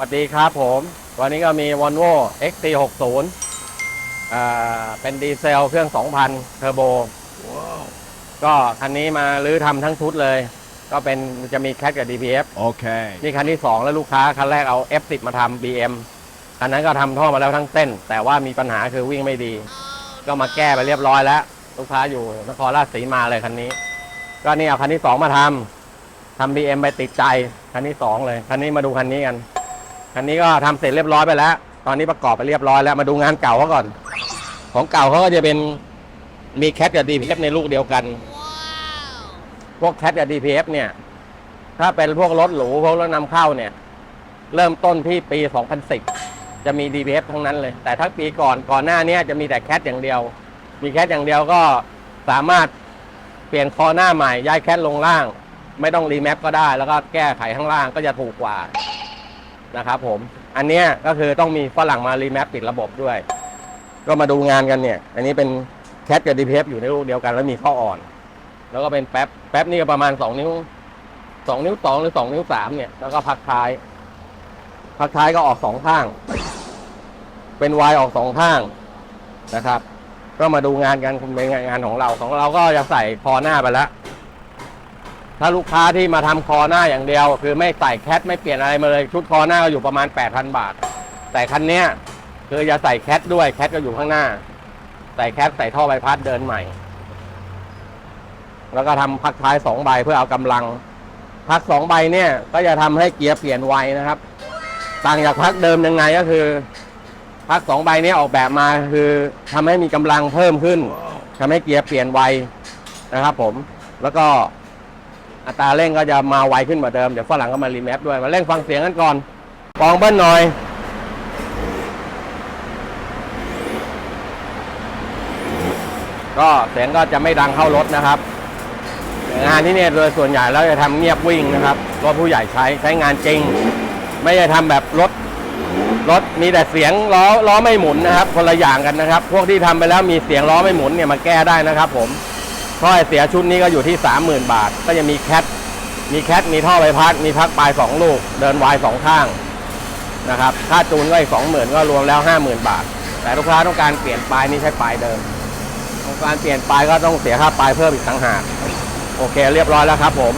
สวัสดีครับผม วันนี้ก็มี Volvo XC60 อ่าเป็นดีเซลเครื่อง 2,000 เทอร์โบ ก็คันนี้มาลื้อทำทั้งชุดเลย ก็เป็นจะมีแคทกับ DPF Okay. นี่คันที่ 2 แล้วลูกค้า คันแรกเอา F10 มาทำ BM คันนั้นก็ทำท่อมาแล้วทั้งเส้น แต่ว่ามีปัญหาคือวิ่งไม่ดี ก็มาแก้ไปเรียบร้อยแล้ว ลูกค้าอยู่นครราชสีมาเลยคันนี้ ก็นี่เอาคันที่ 2 มาทำทำ BM ไปติดใจ คันที่ 2 เลย คันนี้มาดูคันนี้กัน คันนี้ก็ทำเสร็จเรียบร้อยไปแล้ว ตอนนี้ประกอบไปเรียบร้อยแล้วมาดูงานเก่าเขาก่อน ของเก่าเขาก็จะเป็นมีแคทกับ DPF ในลูกเดียวกัน พวกแคทกับ DPF เนี่ย ถ้าเป็นพวกรถหรูพวกรถนำเข้าเนี่ย เริ่มต้นที่ปี 2010 จะมี DPF ทั้งนั้นเลย แต่ถ้าปีก่อนก่อนหน้าเนี้จะมีแต่แคทอย่างเดียว มีแคทอย่างเดียวก็สามารถเปลี่ยนคอหน้าใหม่ย้ายแคทลงล่าง ไม่ต้องรีแมปก็ได้ แล้วก็แก้ไขข้างล่างก็จะถูกกว่า นะครับผม อันเนี้ยก็คือต้องมีฝรั่งมารีแมปปิดระบบด้วย ก็มาดูงานกันเนี่ย อันนี้เป็นแคทกับ DPF อยู่ในลูกเดียวกันแล้วมีข้ออ่อน แล้วก็เป็นแป๊บ แป๊บนี่ก็ประมาณสองนิ้วสองนิ้วสองหรือสองนิ้วสามเนี่ย แล้วก็พักท้าย พักท้ายก็ออกสองข้าง เป็นวายออกสองข้างนะครับ ก็มาดูงานกันเป็นงานของเราของเราก็จะใส่คอหน้าไปแล้ว ถ้าลูกค้าที่มาทำคอหน้าอย่างเดียว คือไม่ใส่แคทไม่เปลี่ยนอะไรมาเลยชุดคอหน้าก็อยู่ประมาณ 8,000 บาท แต่คันเนี้ยคือจะใส่แคทด้วยแคทก็อยู่ข้างหน้า ใส่แคทใส่ท่อใบพัดเดินใหม่ แล้วก็ทำพักท้ายสองใบเพื่อเอากำลัง พักสองใบเนี่ยก็จะทำให้เกียร์เปลี่ยนไวนะครับ ต่างจากพักเดิมยังไงก็คือ พักสองใบนี้ออกแบบมาคือทำให้มีกำลังเพิ่มขึ้นทำให้เกียร์เปลี่ยนไวนะครับ ผมแล้วก็ อัตราเร่งก็จะมาไวขึ้นกว่าเดิม เดี๋ยวฝรั่งก็มารีแมปด้วย มาเร่งฟังเสียงกันก่อนฟองเบิ้ลหน่อย ก็เสียงก็จะไม่ดังเข้ารถนะครับ งานที่เนี่ยโดยส่วนใหญ่แล้วจะทำเงียบวิ่งนะครับ รถผู้ใหญ่ใช้ใช้งานจริง ไม่ได้ทำแบบรถรถมีแต่เสียงล้อล้อไม่หมุนนะครับ คนละอย่างกันนะครับ พวกที่ทำไปแล้วมีเสียงล้อไม่หมุนเนี่ยมาแก้ได้นะครับผม ท่อไอเสียชุดนี้ก็อยู่ที่ 30,000 บาท ก็จะมีแคทมีแคทมีท่อใบพัด มีพักปลายสองลูก เดินวายสองข้างนะครับค่าจูนก็อีกสองหมื่นก็รวมแล้วห้าหมื่นบาท แต่ลูกค้าต้องการเปลี่ยนปลายนี่ใช้ปลายเดิมต้องการเปลี่ยนปลายก็ต้องเสียค่าปลายเพิ่มอีกต่างหากโอเค เรียบร้อยแล้วครับผม